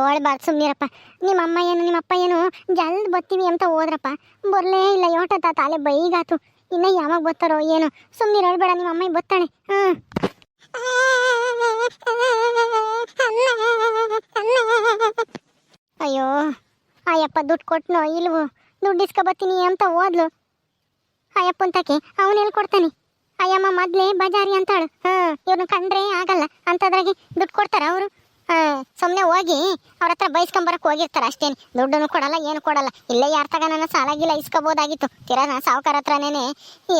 ಅಯ್ಯೋ ಅಳ್ಬಾರ್ದು ಸುಮ್ಮನಿರಪ್ಪ ನಿಮ್ಮ ಅಮ್ಮ ಏನು ನಿಮ್ಮ ಅಪ್ಪ ಏನು, ಜಲ್ದ್ ಬತ್ತೀವಿ ಅಂತ ಹೋದ್ರಪ್ಪ. ಬರಲೇ ಇಲ್ಲ, ಯೋಟ ತಾಲೆ ಬೈಗಾತು. ಇನ್ನ ಯಾವಾಗ ಬರ್ತಾರೋ ಏನು. ಸುಮ್ಮನೆ ಹೇಳ್ಬೇಡ ನಿಮ್ಮ ಅಮ್ಮ ಬರ್ತಾಳೆ. ಹಾಂ ಅಯ್ಯೋ ಅಯ್ಯಪ್ಪ ದುಡ್ಡು ಕೊಟ್ನೋ ಇಲ್ವೋ? ದುಡ್ಡು ಇಸ್ಕೊಬತ್ತೀನಿ ಅಂತ ಓದ್ಲು ಅಯ್ಯಪ್ಪ ಅಂತಕ್ಕೆ ಅವನು ಹೇಳ್ಕೊಡ್ತಾನೆ. ಕೊಡ್ತಾನೆ ಅಯ್ಯಮ್ಮ ಮೊದ್ಲೇ ಬಜಾರಿ ಅಂತಾಳು. ಹಾ ಇವ್ರನ್ನ ಕಂಡ್ರೆ ಆಗಲ್ಲ. ಅಂತದ್ರಾಗೆ ದುಡ್ಡು ಕೊಡ್ತಾರ ಅವರು? ಸುಮ್ಮನೆ ಹೋಗಿ ಅವ್ರ ಹತ್ರ ಬೈಸ್ಕೊಂಬರಕ್ಕೆ ಹೋಗಿರ್ತಾರೆ ಅಷ್ಟೇನು. ದುಡ್ಡನ್ನು ಕೊಡಲ್ಲ, ಏನು ಕೊಡಲ್ಲ. ಇಲ್ಲೇ ಯಾರ ತಗ ನನ್ನ ಸಾಲಾಗಿಲ್ಲ, ಇಸ್ಕೋಬೋದಾಗಿತ್ತು. ತೀರಾ ನಾ ಸಾವುಕಾರ ಹತ್ರನೇ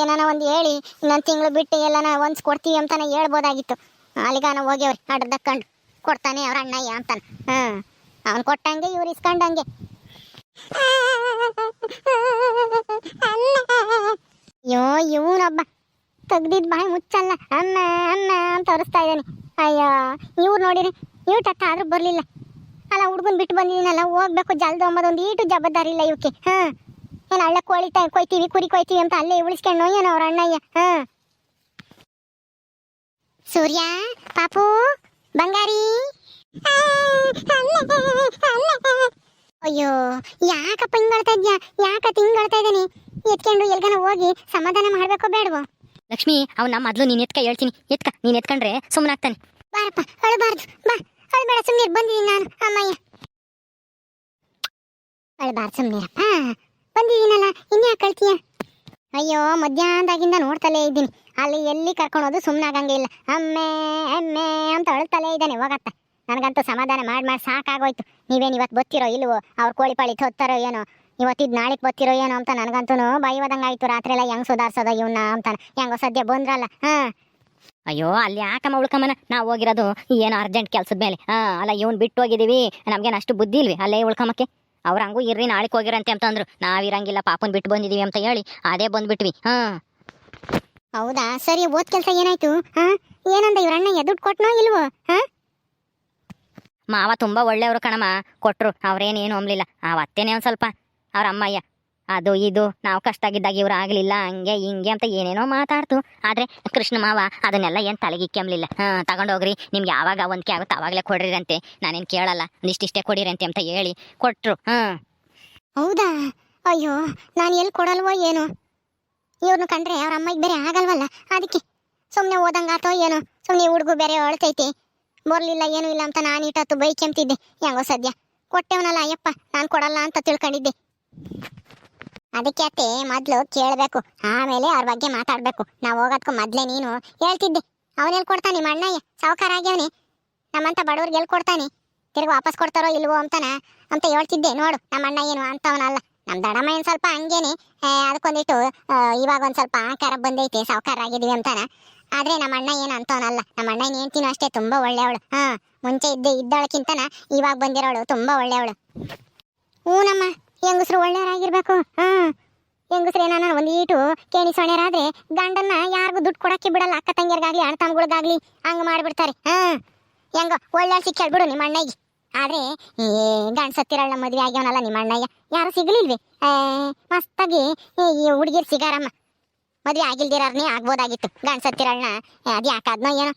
ಏನಾನ ಒಂದು ಹೇಳಿ, ಇನ್ನೊಂದು ತಿಂಗಳು ಬಿಟ್ಟು ಎಲ್ಲನ ಒಂದು ಕೊಡ್ತೀವಿ ಅಂತಾನೆ ಹೇಳ್ಬೋದಾಗಿತ್ತು. ಅಲ್ಲಿಗಾನ ಹೋಗ್ಯವ್ರಿ, ಅಡ್ದಕ್ಕಂಡು. ಕೊಡ್ತಾನೆ ಅವ್ರ ಅಣ್ಣಯ್ಯ ಅಂತಾನೆ. ಹಾಂ, ಅವ್ನು ಕೊಟ್ಟಂಗೆ, ಇವ್ರು ಇಸ್ಕೊಂಡಂಗೆ. ಅಯ್ಯೋ, ಇವನೊಬ್ಬ ತೆಗ್ದಿದ್ ಬಾಯಿ ಮುಚ್ಚಲ್ಲ. ಅನ್ನ ಅನ್ನ ಅಂತ ತೋರಿಸ್ತಾ ಇದ್ದಾನೆ. ಅಯ್ಯೋ, ಇವ್ರು ನೋಡಿರಿ ಇವ್ ಟಕ್ಕ ಆದ್ರೂ ಬರ್ಲಿಲ್ಲ. ಅಲ್ಲ, ಹುಡುಗನ್ ಬಿಟ್ಟು ಬಂದಿದ್ದೀನಲ್ಲ ಹೋಗ್ಬೇಕು ಜಲ್ದು ಒಂಬದೊಂದು ಈಟು ಜವಾಬ್ದಾರಿ ಇಲ್ಲ ಇವಕ್ಕೆ. ಹಾ. ಏನು ಹಳ್ಳ ಕೋಳಿ ತ, ಕೊಯ್ತೀವಿ, ಕುರಿ ಕೊಯ್ತೀವಿ ಅಂತ ಅಲ್ಲೇ ಉಳಿಸ್ಕೊಂಡು ಏನೋ ಅವ್ರ ಅಣ್ಣಯ್ಯ. ಹಾ. ಸೂರ್ಯ, ಪಾಪು, ಬಂಗಾರಿ. ಅಯ್ಯೋ, ಯಾಕಪ್ಪ ಹಿಂಗಾಡ್ತಾ ಇದ್ಯಾ? ಯಾಕ ತಿಂಗಾಡ್ತಾ ಇದ್ದಾನೆ? ಎತ್ಕೊಂಡು ಎಲ್ಗನ ಹೋಗಿ ಸಮಾಧಾನ ಮಾಡ್ಬೇಕೋ ಬೇಡವೋ? ಲಕ್ಷ್ಮಿ, ಅವ್ನ ಮೊದ್ಲು ನೀನ್ ಎತ್ಕ ಹೇಳ್ತೀನಿ. ಎತ್ಕ, ನೀನ್ ಎತ್ಕೊಂಡ್ರೆ ಸುಮ್ಮನಾಗ್ತಾನೆ ಬಾರಪ್ಪ, ಅಳಬಾರ್ದು. ಬಾ, ಅಳಬೇಡ ಸುಮ್ಮನೆ ಬಂದಿದ್ದೀನಿ ನಾನು, ಅಮ್ಮಯ್ಯ. ಅಳಬಾರ್ದು ಸುಮ್ಮನಿರಪ್ಪ ಬಂದಿದ್ದೀನಲ್ಲ ಅಯ್ಯೋ, ಮಧ್ಯಾಹ್ನದಾಗಿಂದ ನೋಡ್ತಲೇ ಇದ್ದೀನಿ. ಅಲ್ಲಿ ಎಲ್ಲಿ ಕರ್ಕೊಂಡೋದು ಸುಮ್ಮನಾಗಂಗೆ ಇಲ್ಲ. ಅಮ್ಮೆ ಅಮ್ಮೆ ಅಂತ ಅಳ್ತಲೇ ಇದ್ದಾನೆ ಹೋಗತ್ತ ನನಗಂತೂ ಸಮಾಧಾನ ಮಾಡಿ ಮಾಡಿ ಸಾಕಾಗೋಯ್ತು. ನೀವೇನು ಇವತ್ತು ಬತ್ತಿರೋ ಇಲ್ವೋ? ಅವ್ರ ಕೋಳಿ ಪಾಳಿ ಹೊತ್ತಾರೋ ಏನೋ? ಇವತ್ತಿದ್ ನಾಳೆಗೆ ಬತ್ತಿರೋ ಏನೋ ಅಂತ ನನಗಂತೂ ಬೈವದಂಗೆ ಆಯ್ತು ರಾತ್ರಿ ಎಲ್ಲ ಹೆಂಗ್ ಸುಧಾರಿಸೋದ ಇವನ್ನ ಅಂತಾನೆ ಹೆಂಗೋ ಸದ್ಯ ಬಂದ್ರಲ್ಲ. ಹಾ. ಅಯ್ಯೋ ಅಲ್ಲಿ ಯಾಕಮ್ಮ ಉಳ್ಕಮ್ಮನ? ನಾವು ಹೋಗಿರೋದು ಏನು ಅರ್ಜೆಂಟ್ ಕೆಲಸದ ಮೇಲೆ. ಹಾ ಅಲ್ಲ ಇವ್ನ್ ಬಿಟ್ಟು ಹೋಗಿದೀವಿ ನಮ್ಗೇನು ಅಷ್ಟು ಬುದ್ಧಿ ಇಲ್ವಿ? ಅಲ್ಲೇ ಉಳ್ಕಮ್ಮಕ್ಕೆ. ಅವ್ರ ಹಂಗೂ ಇರ್ರಿ ನಾಳೆಗೆ ಹೋಗಿರಂತೆ ಅಂತಂದ್ರು. ನಾವಿರಂಗಿಲ್ಲ ಪಾಪನ್ ಬಿಟ್ಟು ಬಂದಿದೀವಿ ಅಂತ ಹೇಳಿ. ಅದೇ ಬಂದ್ಬಿಟ್ವಿ. ಹಾ. ಹೌದಾ? ಸರಿ ಓದ್ ಕೆಲ್ಸ ಏನಾಯ್ತು? ಹಾ? ಏನಂದ ಇವ್ರಣ್ಣ ಅಣ್ಣಯ್ಯ? ದುಡ್ಡು ಕೊಟ್ನೋ ಇಲ್ವೋ? ಹಾ? ಮಾವ ತುಂಬಾ ಒಳ್ಳೆಯವರು ಕಣಮ್ಮ. ಕೊಟ್ರು. ಅವ್ರೇನೇನು ಅಂಬ್ಲಿಲ್ಲ ಆ ಅತ್ತೇನೆ ಒಂದ್ ಸ್ವಲ್ಪ. ಅವ್ರ ಅಮ್ಮಯ್ಯ. ಅದು ಇದು, ನಾವು ಕಷ್ಟ ಆಗಿದ್ದಾಗ ಇವ್ರು ಆಗ್ಲಿಲ್ಲ, ಹಂಗೆ ಹಿಂಗೆ ಅಂತ ಏನೇನೋ ಮಾತಾಡ್ತು. ಆದ್ರೆ ಕೃಷ್ಣ ಮಾವ, ಅದನ್ನೆಲ್ಲ ಏನ್ ತಲೆಗಿಕ್ಕಂಬ್ಲಿಲ್ಲ ಹಾ, ತಗೊಂಡೋಗ್ರಿ, ನಿಮ್ಗೆ ಯಾವಾಗ ಒಂದ್ ಆಗುತ್ತೆ ಅವಾಗಲೇ ಕೊಡ್ರಿರಂತೆ. ನಾನೇನ್ ಕೇಳಲ್ಲ, ಇಷ್ಟಿಷ್ಟೇ ಕೊಡಿರಂತೆ ಅಂತ ಹೇಳಿ ಕೊಟ್ರು. ಹೌದಾ? ಅಯ್ಯೋ, ನಾನು ಎಲ್ಲಿ ಕೊಡಲ್ವೋ ಏನೋ? ಇವ್ರನ್ನ ಕಂಡ್ರೆ ಅವ್ರ ಅಮ್ಮಗೆ ಬೇರೆ ಆಗಲ್ವಲ್ಲ? ಅದಕ್ಕೆ. ಸುಮ್ಮನೆ ಓದಂಗಾತೋ ಏನೋ? ಸುಮ್ಮನೆ ಹುಡುಗು ಬೇರೆ ಅಳ್ತೈತಿ. ಬರ್ಲಿಲ್ಲ, ಏನು ಇಲ್ಲ ಅಂತ ನಾನು ಇಟ್ಟತ್ತು ಬೈ ಕೆಮ್ತಿದ್ದೆ. ಹೆಂಗೋ ಸದ್ಯ. ಕೊಟ್ಟೆವನಲ್ಲ, ಅಯ್ಯಪ್ಪ, ನಾನು ಕೊಡಲ್ಲ ಅಂತ ತಿಳ್ಕೊಂಡಿದ್ದೆ. ಅದಕ್ಕೆ ಅತ್ತೆ, ಮೊದಲು ಕೇಳಬೇಕು. ಆಮೇಲೆ ಅವ್ರ ಬಗ್ಗೆ ಮಾತಾಡಬೇಕು. ನಾವು ಹೋಗೋದಕ್ಕೂ ಮೊದಲೇ ನೀನು ಹೇಳ್ತಿದ್ದೆ. ಅವನೆಲ್ಲಿ ಕೊಡ್ತಾನೆ ನಿಮ್ಮ ಸಾವುಕಾರ ಆಗ್ಯವನಿ. ನಮ್ಮಂತ ಬಡವ್ರಿಗೆ ಎಲ್ಲಿ ಕೊಡ್ತಾನೆ ತಿರ್ಗಿ ವಾಪಸ್ ಕೊಡ್ತಾರೋ ಇಲ್ವೋ ಅಂತಾನ, ಅಂತ ಹೇಳ್ತಿದ್ದೆ. ನೋಡು, ನಮ್ಮ ಅಣ್ಣ ಏನು ಅಂತವನಲ್ಲ. ನಮ್ಮ ದಡಮ್ಮ ಏನು ಸ್ವಲ್ಪ ಹಂಗೇನೆ. ಅದಕ್ಕೊಂದಿಟ್ಟು ಇವಾಗ ಒಂದು ಸ್ವಲ್ಪ ಆಕಾರ ಬಂದೈತೆ ಸಾವುಕಾರ ಆಗಿದೀವಿ ಅಂತಾನ. ಆದ್ರೆ ನಮ್ಮ ಅಣ್ಣ ಏನು ಅಂತವನಲ್ಲ. ನಮ್ಮ ಅಣ್ಣ ಹೆಂಡ್ತಿನೂ ಅಷ್ಟೇ, ತುಂಬಾ ಒಳ್ಳೆಯವಳು. ಹಾ, ಮುಂಚೆ ಇದ್ದ, ಇದ್ದಳಕ್ಕಿಂತನ ಇವಾಗ ಬಂದಿರೋಳು, ತುಂಬಾ ಒಳ್ಳೆಯವಳು. ಹ್ಞೂ ನಮ್ಮ ಹೆಂಗಸ್ರು ಒಳ್ಳೆಯವರಾಗಿರ್ಬೇಕು, ಹಾ. ಹೆಂಗಸ್ರು ಏನಾನ ಒಂದು ಈಟು, ಕೇಣಿ ಸೊಣೆರಾದ್ರೆ ಗಂಡನ್ನ ಯಾರಿಗೂ ದುಡ್ಡು ಕೊಡಕ್ಕೆ ಬಿಡಲ್ಲ, ಅಕ್ಕ ತಂಗಿಯರ್ಗಾಗ್ಲಿ, ಅಣ್ಣ ತಮ್ಗಳಿಗಾಗ್ಲಿ ಹಂಗ ಮಾಡಿಬಿಡ್ತಾರೆ, ಹಾ. ಹೆಂಗ ಒಳ್ಳೆ ಸಿಕ್ಕೇಳ್ಬಿಡು ನಿಮ್ಮ ಅಣ್ಣಗೆ ಆದರೆ, ಏ, ಗಂಡ ಮದುವೆ ಆಗ್ಯವನಲ್ಲ ನಿಮ್ಮ ಅಣ್ಣಯ್ಯ, ಯಾರು ಸಿಗಲಿಲ್ವಿ? ಮಸ್ತಾಗಿ ಈ ಹುಡುಗಿರು ಸಿಗಾರಮ್ಮ. ಮದುವೆ ಆಗಿಲ್ದಿರರ್ನೇ ಆಗ್ಬೋದಾಗಿತ್ತು, ಗಂಡ ಸತ್ತಿರಳ್ನ ಅದು ಯಾಕಾದ್ನೋ ಏನೋ.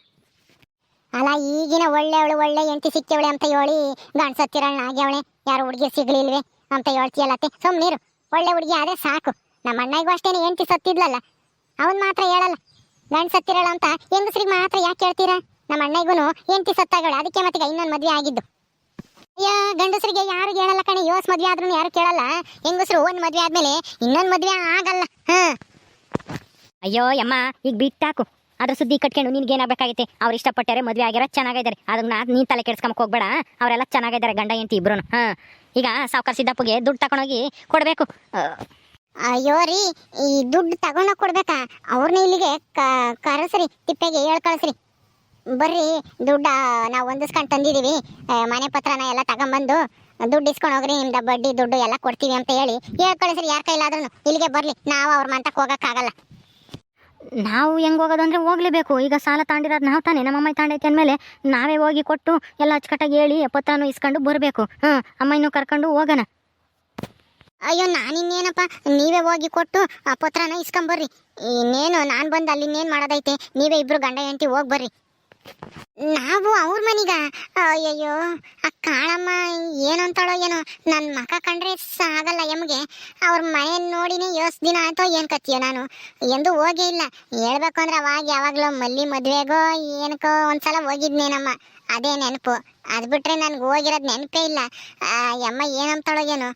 ಅಲ್ಲ, ಈಗಿನ ಒಳ್ಳೆಯವಳು ಒಳ್ಳೆ ಎಂಟಿ ಸಿಕ್ಕವಳೆ ಅಂತ ಹೇಳಿ ಗಂಡ ಸತ್ತಿರಳ್ನ ಆಗ್ಯವಳೆ, ಯಾರು ಹುಡುಗಿ ಸಿಗ್ಲಿಲ್ವೇ? ಅಂತ ಹೇಳ್ತೀಯಲ್ಲತ್ತೆ ಸುಮ್ನೀರು ಒಳ್ಳೆ ಹುಡುಗಿ ಆದ್ರೆ ಸಾಕು. ನಮ್ಮ ಅಣ್ಣಗೂ ಅಷ್ಟೇನೆ ಹೆಂಡತಿ ಸತ್ತಿದ್ಲಲ್ಲ. ಅವನ್ ಮಾತ್ರ ಹೇಳಲ್ಲ. ಗಂಡ ಸತ್ತಿರಲ್ಲ ಅಂತ ಹೆಂಗಸ್ರಿಗೆ ಮಾತ್ರ ಯಾಕೆ ಹೇಳ್ತೀರಾ? ನಮ್ಮ ಅಣ್ಣಗೂ ಹೆಂಡತಿ ಸತ್ತಾಗಳು ಅದಕ್ಕೆ ಮತ್ತೆ ಇನ್ನೊಂದು ಮದ್ವೆ ಆಗಿದ್ದು. ಅಯ್ಯ, ಗಂಡಸರಿಗೆ ಯಾರು ಹೇಳಲ್ಲ ಕಣೆ. ಯೋಸ್ ಮದುವೆ ಆದ್ರೂ ಯಾರು ಕೇಳಲ್ಲ. ಹೆಂಗಸರು ಒಂದ್ ಮದ್ವೆ ಆದ್ಮೇಲೆ ಇನ್ನೊಂದ್ ಮದ್ವೆ ಆಗಲ್ಲ. ಹಾ. ಅಯ್ಯೋ, ಯಮ್ಮ, ಈಗ ಬಿಟ್ಟಾಕು. ಅದ್ರ ಸುದ್ದಿ ಕಟ್ಕೊಂಡು ನಿನ್ಗೇನಾಗಬೇಕಾಗೈತೆ? ಅವ್ರು ಇಷ್ಟಪಟ್ಟರೆ ಮದುವೆ ಆಗಿರೋ ಚೆನ್ನಾಗಿದ್ದಾರೆ ಅದನ್ನ ನೀನ್ ತಲೆ ಕೆಡ್ಸ್ಕೊಂಬಕ್ ಹೋಗ್ಬೇಡ. ಅವರೆಲ್ಲ ಚೆನ್ನಾಗಿದ್ದಾರೆ ಗಂಡ ಎಂತಿ ಇಬ್ರು ಹಾ. ಈಗ ಸಾವುಕಾರ ಸಿದ್ದಪ್ಪಗೆ ದುಡ್ಡು ತಗೊಂಡೋಗಿ ಕೊಡ್ಬೇಕು. ಅಯ್ಯೋ ರೀ, ಈ ದುಡ್ಡು ತಗೊಂಡೋಗಿ ಕೊಡ್ಬೇಕಾ? ಅವ್ರನ್ನ ಇಲ್ಲಿಗೆ ಕರೆಸ್ರಿ, ತಿಪ್ಪೆಗೆ ಹೇಳ್ ಕಳಿಸ್ರಿ. ಬರ್ರಿ, ದುಡ್ಡ ನಾವು ಹೊಂದಿಸ್ಕೊಂಡು ತಂದಿದೀವಿ. ಮನೆ ಪತ್ರನ ಎಲ್ಲ ತಗೊಂಬಂದು ದುಡ್ಡು ಇಸ್ಕೊಂಡು ಹೋಗ್ರಿ, ನಿಮ್ದು ಬಡ್ಡಿ, ದುಡ್ಡು ಎಲ್ಲ ಕೊಡ್ತೀವಿ ಅಂತ ಹೇಳಿ ಹೇಳ್ ಕಳಿಸ್ರಿ, ಯಾರ ಕೈಲಾದ್ರೂ ಇಲ್ಲಿಗೆ ಬರಲಿ. ನಾವು ಅವ್ರ ಮಂತಕ್ಕೆ ಹೋಗಕ್ಕಾಗಲ್ಲ ನಾವು ಹೆಂಗ್ ಹೋಗೋದು ಅಂದರೆ ಹೋಗ್ಲೇಬೇಕು. ಈಗ ಸಾಲ ತಾಂಡಿರೋದು ನಾವು ತಾನೇ. ನಮ್ಮ ಅಮ್ಮಾಯಿ ತಾಂಡೈತೆ ಅಂದಮೇಲೆ ನಾವೇ ಹೋಗಿ ಕೊಟ್ಟು ಎಲ್ಲ ಅಚ್ಚುಕಟ್ಟಾಗಿ ಹೇಳಿ ಪತ್ರನೂ ಇಸ್ಕೊಂಡು ಬರಬೇಕು. ಹ್ಞೂ ಅಮ್ಮನೂ ಕರ್ಕೊಂಡು ಹೋಗೋಣ. ಅಯ್ಯೋ, ನಾನಿನ್ನೇನಪ್ಪ? ನೀವೇ ಹೋಗಿ ಕೊಟ್ಟು ಆ ಪತ್ರನ ಇಸ್ಕೊಂಬರ್ರಿ ಇನ್ನೇನು, ನಾನು ಬಂದು ಅಲ್ಲಿ ಇನ್ನೇನು ಮಾಡೋದೈತೆ? ನೀವೇ ಇಬ್ರು ಗಂಡ ಹೆಂಡತಿ ಹೋಗಿ ಬರ್ರಿ. ನಾವು ಅವ್ರ ಮನೀಗ, ಅಯ್ಯಯ್ಯೋ, ಆ ಕಾಳಮ್ಮ ಏನು ಏನಂತಾಳೋ ಏನೋ ನನ್ನ ಮಕ ಕಂಡ್ರೆ ಸಾಗಲ್ಲ ಎಮ್ಗೆ ಅವ್ರ ಮನೆ ನೋಡಿನೇ ಯೋಸ್ ದಿನ ಆಯ್ತೋ ಏನು ಕತ್ತೀಯೋ ನಾನು. ಎಂದು ಹೋಗೇ ಇಲ್ಲ. ಹೇಳ್ಬೇಕು ಅಂದ್ರೆ ಅವಾಗ ಯಾವಾಗಲೋ ಮಲ್ಲಿ ಮದ್ವೆಗೋ ಏನಕ್ಕೋ ಒಂದ್ಸಲ ಹೋಗಿದ್ನೇನಮ್ಮ. ಅದೇ ನೆನಪು. ಅದು ಬಿಟ್ರೆ ನನ್ಗೆ ಹೋಗಿರೋದು ನೆನಪೇ ಇಲ್ಲ. ಯಮ್ಮ ಏನಂತಾಳೋ ಏನೋ.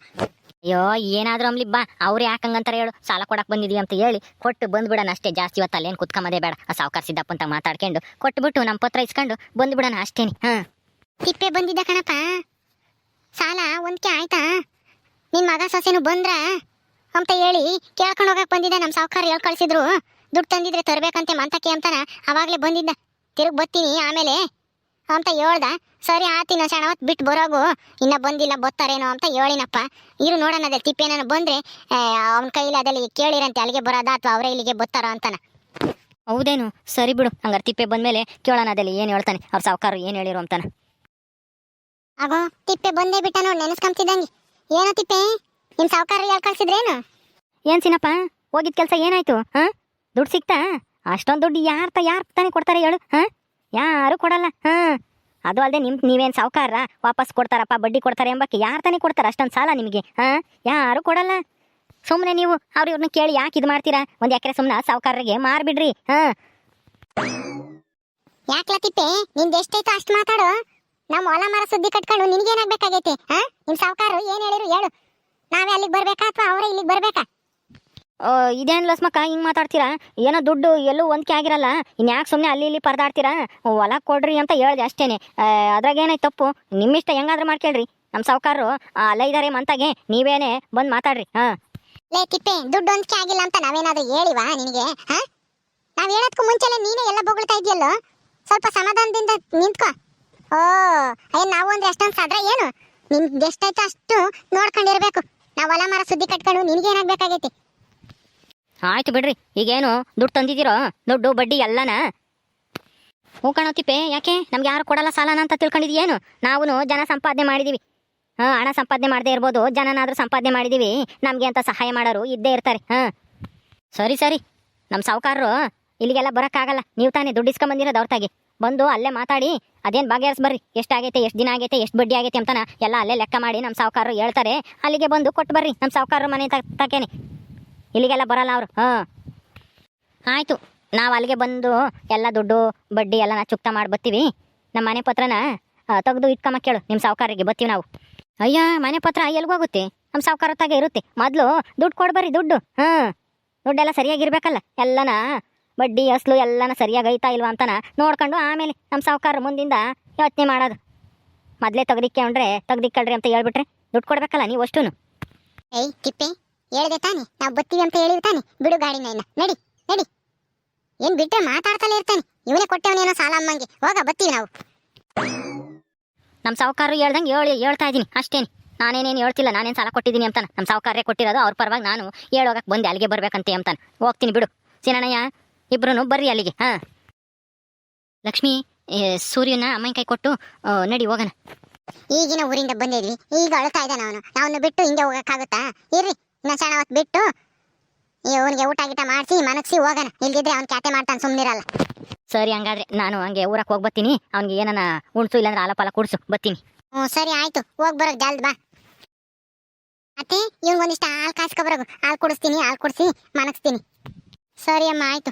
ಅಯ್ಯೋ, ಏನಾದ್ರೂ ಅಂಬ್ಲಿ ಬಾ, ಅವ್ರು ಯಾಕಂಗಂತಾರೆ ಹೇಳು. ಸಾಲ ಕೊಡಕ್ ಬಂದಿದೀಯ ಅಂತ ಹೇಳಿ ಕೊಟ್ಟು ಬಂದ್ಬಿಡೋಣ ಅಷ್ಟೇ. ಜಾಸ್ತಿ ಹೊತ್ತು ಅಲ್ಲೇನು ಕುತ್ಕೊಂಬದೇ ಬೇಡ. ಆ ಸಾವುಕಾರ ಸಿದ್ದಪ್ಪ ಅಂತ ಮಾತಾಡ್ಕೊಂಡು ಕೊಟ್ಬಿಟ್ಟು ನಮ್ಮ ಪತ್ರ ಇಸ್ಕೊಂಡು ಬಂದ್ಬಿಡೋಣ ಅಷ್ಟೇನಿ. ಹಾ. ತಿಪ್ಪೆ ಬಂದಿದ್ದ ಕಣಪ್ಪ. ಸಾಲ, ಒಂದ್ಕೆ ಆಯ್ತಾ? ನಿನ್ ಮಗ ಸೊಸೆನು ಬಂದ್ರ? ಅಂತ ಹೇಳಿ ಕೇಳ್ಕೊಂಡು ಹೋಗಕ್ ಬಂದಿದ್ದ ನಮ್ಮ ಸಾವುಕಾರ ಹೇಳ್ ಕಳ್ಸಿದ್ರು. ದುಡ್ಡು ತಂದಿದ್ರೆ ತರ್ಬೇಕಂತೆ ಮಂತಕ್ಕೆ ಅಂತಾನ ಅವಾಗ್ಲೇ ಬಂದಿದ್ದ. ತಿರುಗ್ ಬತ್ತೀನಿ ಆಮೇಲೆ. ಅಂತ ಹೇಳ್ದ ಸರಿ ಆತಿನ ಸಣ್ಣ ಹೊತ್ತು ಬಿಟ್ಟು ಬರೋಗು ಇನ್ನ ಬಂದಿಲ್ಲ ಬತ್ತಾರೇನೋ ಅಂತ ಹೇಳಿನಪ್ಪ. ಇರು ನೋಡೋಣ ಅದೇ ತಿಪ್ಪೆ ನಾನು ಬಂದ್ರೆ ಅವನ ಕೈಲಿ ಅದಲ್ಲಿ ಕೇಳಿರಂತೆ ಅಲ್ಲಿಗೆ ಬರೋದ ಅಥವಾ ಅವರೇ ಇಲ್ಲಿಗೆ ಬತ್ತಾರೋ ಅಂತಾನ. ಹೌದೇನು? ಸರಿ ಬಿಡು ಹಂಗಾರೆ ತಿಪ್ಪೆ ಬಂದ್ಮೇಲೆ ಕೇಳೋಣ ಅದಲ್ಲಿ ಏನು ಹೇಳ್ತಾನೆ ಅವ್ರ ಸಾವುಕಾರ ಏನು ಹೇಳಿರು ಅಂತಾನ. ಆಗೋ ತಿಪ್ಪೆ ಬಂದೇ ಬಿಟ್ಟ ನೋಡಿ ನೆನೆಸ್ಕೊಂತಿದ್ದಂಗೆ ಏನೋ ತಿಪ್ಪೆ ನಿಮ್ ಸಾವುಕಾರ ಹೇಳ್ ಕಳ್ಸಿದ್ರೇನು? ಏನ್ ಸಿನಪ್ಪ ಹೋಗಿದ್ ಕೆಲಸ ಏನಾಯ್ತು ಹಾ? ದುಡ್ಡು ಸಿಕ್ತಾ ಅಷ್ಟೊಂದು ದುಡ್ಡು ಯಾರ್ ತ ಯಾರು ತಾನೇ ಕೊಡ್ತಾರೆ ಹೇಳು ಹಾ? ಯಾರು ಕೊಡಲ್ಲ. ಹಾ. ಅದು ಅಲ್ಲದೆ ನಿಮ್ ನೀವೇನ್ ಸಾವುಕಾರ? ವಾಪಸ್ ಕೊಡ್ತಾರಪ್ಪ, ಬಡ್ಡಿ ಕೊಡ್ತಾರೆ ಎಂಬಕ್ಕೆ ಯಾರು ತಾನೇ ಕೊಡ್ತಾರೆ ಅಷ್ಟೊಂದು ಸಾಲ ನಿಮಗೆ? ಹಾ? ಯಾರು ಕೊಡಲ್ಲ. ಸುಮ್ಮನೆ ನೀವು ಅವ್ರ ಇವ್ರನ್ನ ಕೇಳಿ ಯಾಕೆ ಇದು ಮಾಡ್ತೀರಾ? ಒಂದ್ ಎಕರೆ ಸುಮ್ಮನೆ ಸಾವುಕಾರರಿಗೆ ಮಾರ್ಬಿಡ್ರಿ. ಹಾ. ಯಾಕೆ ನಿಮ್ದು ನಿಂದ ಎಷ್ಟೈತೋ ಅಷ್ಟು ಮಾತಾಡು. ನಮ್ಮ ಹೊಲ ಮರ ಸುದ್ದಿ ಕಟ್ಕೊಂಡು ನಿನಗೇನಾಗಬೇಕಾಗೈತಿ? ಹಾ? ನಿಮ್ ಸಾವುಕಾರರು ಏನ್ ಹೇಳಿರು ಹೇಳು. ನಾವೇ ಅಲ್ಲಿಗೆ ಬರಬೇಕಾ ಅಥವಾ ಅವರೇ ಇಲ್ಲಿಗೆ ಬರ್ಬೇಕಾ? ಇದೇನ್ ಲಸ್ಮಕ್ಕ, ಹಿಂಗ್ ಮಾತಾಡ್ತೀರಾ? ಏನೋ ದುಡ್ಡು ಎಲ್ಲೂ ಒಂದ್ಕೆ ಆಗಿರಲ್ಲ ಇನ್ಯಾಕೆ ಸುಮ್ಮನೆ ಅಲ್ಲಿ ಇಲ್ಲಿ ಪರದಾಡ್ತೀರಾ? ಹೊಲ ಕೊಡ್ರಿ ಅಂತ ಹೇಳ್ದೆ ಅಷ್ಟೇನೆ. ಅದ್ರಾಗ ಏನಾಯ್ತು ತಪ್ಪು? ನಿಮ್ಮಿಷ್ಟ ಹೆಂಗಾದ್ರೂ ಮಾಡ್ಕೇಳ್ರಿ. ನಮ್ಮ ಸಾವುಕಾರರು ಅಲ್ಲ ಇದಾರೆ ಮಂತಾಗೆ, ನೀವೇನೆ ಬಂದು ಮಾತಾಡ್ರಿ, ಹಾ. ಲೇ ತಿಪ್ಪೆ, ದುಡ್ಡು ಒಂದ್ಕೆ ಆಗಿಲ್ಲ ಅಂತ ನಾವೇನಾದ್ರೂ ಹೇಳಿವಾ ನಿನಗೆ, ಹಾ? ನಾವ್ ಹೇಳೋದಕ್ಕೂ ಮುಂಚೆನೆ ನೀನೇ ಎಲ್ಲ ಬೊಗಳ್ತಾ ಇದೆಯಲ್ಲೋ? ಸ್ವಲ್ಪ ಸಮಾಧಾನದಿಂದ ನಿಂತ್ಕೋ. ಓ, ಅಯ್ಯ, ನಾವು ಅಂದ್ರೆ ಅಷ್ಟೊಂದು ಸಾದ್ರೆ ಏನು? ನಿಮ್ಗೆ ಎಷ್ಟೈತೆ ಅಷ್ಟು ನೋಡ್ಕೊಂಡಿರ್ಬೇಕು. ನಾವು ಹೊಲ ಮರ ಸುದ್ದಿ ಕಟ್ಕೊಂಡು ನಿನಗೇನಾಗ್ಬೇಕಾಗೈತಿ ಆಯ್ತು ಬಿಡ್ರಿ, ಈಗೇನು ದುಡ್ಡು ತಂದಿದ್ದೀರೋ, ದುಡ್ಡು, ಬಡ್ಡಿ ಎಲ್ಲನ? ಹೂ ಕಾಣೋತಿಪ್ಪೆ ಯಾಕೆ? ನಮ್ಗೆ ಯಾರು ಕೊಡಲ್ಲ ಸಾಲನ ಅಂತ ತಿಳ್ಕೊಂಡಿದ್ಯೇನು ನಾವು ಜನ ಸಂಪಾದನೆ ಮಾಡಿದೀವಿ. ಹಾಂ, ಹಣ ಸಂಪಾದನೆ ಮಾಡದೇ ಇರ್ಬೋದು, ಜನನಾದ್ರೂ ಸಂಪಾದನೆ ಮಾಡಿದೀವಿ. ನಮಗೆ ಅಂತ ಸಹಾಯ ಮಾಡೋರು ಇದ್ದೇ ಇರ್ತಾರೆ. ಹಾಂ. ಸರಿ ಸರಿ. ನಮ್ಮ ಸಾವುಕಾರರು ಇಲ್ಲಿಗೆಲ್ಲ ಬರೋಕ್ಕಾಗಲ್ಲ. ನೀವು ತಾನೇ ದುಡ್ಡು ಇಸ್ಕೊಂಬಂದಿರೋದು ಅವ್ರ ತಾಗೆ. ಬಂದು ಅಲ್ಲೇ ಮಾತಾಡಿ, ಅದೇನು ಬರ್ರಿ. ಎಷ್ಟಾಗೈತೆ ಎಷ್ಟು ದಿನ ಆಗೈತೆ, ಎಷ್ಟು ಬಡ್ಡಿ ಆಗೈತೆ ಅಂತಾನ ಎಲ್ಲ ಅಲ್ಲೇ ಲೆಕ್ಕ ಮಾಡಿ ನಮ್ಮ ಸಾವುಕಾರರು ಹೇಳ್ತಾರೆ. ಅಲ್ಲಿಗೆ ಬಂದು ಕೊಟ್ಟು ಬರ್ರಿ ನಮ್ಮ ಸಾವುಕಾರರು ಮನೆ ತಕ್ ತಕ್ಕೇನೆ. ಇಲ್ಲಿಗೆಲ್ಲ ಬರಲ್ಲ ಅವರು. ಹಾಂ ಆಯಿತು, ನಾವು ಅಲ್ಲಿಗೆ ಬಂದು ಎಲ್ಲ ದುಡ್ಡು, ಬಡ್ಡಿ ಎಲ್ಲ ಚುಕ್ತ ಮಾಡಿ ಬರ್ತೀವಿ. ನಮ್ಮ ಮನೆ ಪತ್ರನ ತೆಗೆದು ಇಟ್ಕೊಂಬ ಕೇಳು ನಿಮ್ಮ ಸಾವುಕಾರಿಗೆ ಬರ್ತೀವಿ ನಾವು. ಅಯ್ಯ, ಮನೆ ಪತ್ರ ಎಲ್ಲಿಗೆ ಹೋಗುತ್ತೆ ನಮ್ಮ ಸಾವುಕಾರ ತಾಗೆ ಇರುತ್ತೆ. ಮೊದಲು ದುಡ್ಡು ಕೊಡ್ಬರ್ರಿ ದುಡ್ಡು. ಹಾಂ ದುಡ್ಡೆಲ್ಲ ಸರಿಯಾಗಿರ್ಬೇಕಲ್ಲ, ಎಲ್ಲನ ಬಡ್ಡಿ, ಅಸಲು ಎಲ್ಲನ ಸರಿಯಾಗಿ ಐತಾ ಇಲ್ವಾ ಅಂತನ ನೋಡ್ಕೊಂಡು ಆಮೇಲೆ ನಮ್ಮ ಸಾವುಕಾರ ಮುಂದಿಂದ ಯೋಚನೆ ಮಾಡೋದು. ಮೊದಲೇ ತೆಗ್ದಿಕ್ಕೊಂಡ್ರೆ ತೆಗ್ದಿಕ್ಕಳ್ರಿ ಅಂತ ಹೇಳ್ಬಿಟ್ರೆ ದುಡ್ಡು ಕೊಡ್ಬೇಕಲ್ಲ ನೀವು ಅಷ್ಟೂ ಏಯ್, ತಿಪ್ಪೆ ಹೇಳ್ದೆ ತಾನೆ ನಾವು ಬತ್ತೀವಿ ಅಂತ ಹೇಳಿವಿ ತಾನೆ ಬಿಡು ಗಾಡಿನ ಇನ್ನ ನಡಿ ನಡಿ. ಏನ್ ಬಿಟ್ಟರೆ ಮಾತಾಡ್ತಲೇ ಇರ್ತಾನೆ ಇವನೇ ಕೊಟ್ಟವನೇನೋ ಸಾಲ ಅಮ್ಮಂಗೆ ಹೋಗ ಬತ್ತೀವಿ ನಾವು. ನಮ್ಮ ಸಾವುಕಾರರು ಹೇಳ್ದಂಗೆ ಹೇಳಿ ಹೇಳ್ತಾ ಇದ್ದೀನಿ ಅಷ್ಟೇನಿ. ನಾನೇನೇನು ಹೇಳ್ತಿಲ್ಲ ನಾನೇನು ಸಾಲ ಕೊಟ್ಟಿದ್ದೀನಿ ಅಂತಾನೆ. ನಮ್ಮ ಸಾವುಕಾರರೇ ಕೊಟ್ಟಿರೋದು ಅವ್ರ ಪರವಾಗಿ ನಾನು ಹೇಳೋಗಕ್ಕೆ ಬಂದೆ ಅಲ್ಲಿಗೆ ಬರ್ಬೇಕಂತೆ ಅಂತಾನೆ. ಹೋಗ್ತೀನಿ ಬಿಡು. ಸೀನಣ್ಣಯ್ಯ ಇಬ್ರು ಬರ್ರಿ ಅಲ್ಲಿಗೆ ಹಾಂ. ಲಕ್ಷ್ಮಿ ಸೂರ್ಯನ ಅಮ್ಮನ ಕೈ ಕೊಟ್ಟು ನಡಿ ಹೋಗೋಣ. ಈಗಿನ ಊರಿಂದ ಬಂದಿದ್ವಿ ಈಗ ಅಳ್ತಾ ಇದ್ದಾನ ಅವನು ಅವನು ಬಿಟ್ಟು ಹಿಂಗೆ ಹೋಗಕ್ಕಾಗುತ್ತಾ? ಇರ್ರಿ. ಸಣ್ಣ ಹೊತ್ತು ಬಿಟ್ಟು ಇವನಿಗೆ ಊಟ ಗೀಟ ಮಾಡಿಸಿ ಮನಸಿ ಹೋಗೋಣ. ಇಲ್ಲದಿದ್ರೆ ಅವ್ನು ಕ್ಯಾತೆ ಮಾಡ್ತಾನೆ ಸುಮ್ಮನಿರಲ್ಲ ಸರಿ ಹಂಗಾದ್ರೆ ನಾನು ಹಂಗೆ ಊರಕ್ಕೆ ಹೋಗಿ ಬರ್ತೀನಿ. ಅವ್ನಿಗೆ ಏನನ ಉಣ್ಸು ಇಲ್ಲಾಂದ್ರೆ ಆಲಪಾಲ ಪಾಲ ಕುಡ್ಸು ಬರ್ತೀನಿ. ಹ್ಞೂ ಸರಿ ಆಯ್ತು. ಹೋಗಿ ಬರೋಕ್ಕೆ ಜಲ್ದ್ ಬಾ. ಅತ್ತೆ ಇವ್ನಿಗೊಂದಿಷ್ಟು ಹಾಲು ಕಾಸ್ಕೊಬರೋಗು ಹಾಲು ಕುಡಿಸ್ತೀನಿ ಹಾಲು ಕುಡಿಸಿ ಮನಗಿಸ್ತೀನಿ. ಸರಿ ಅಮ್ಮ ಆಯ್ತು.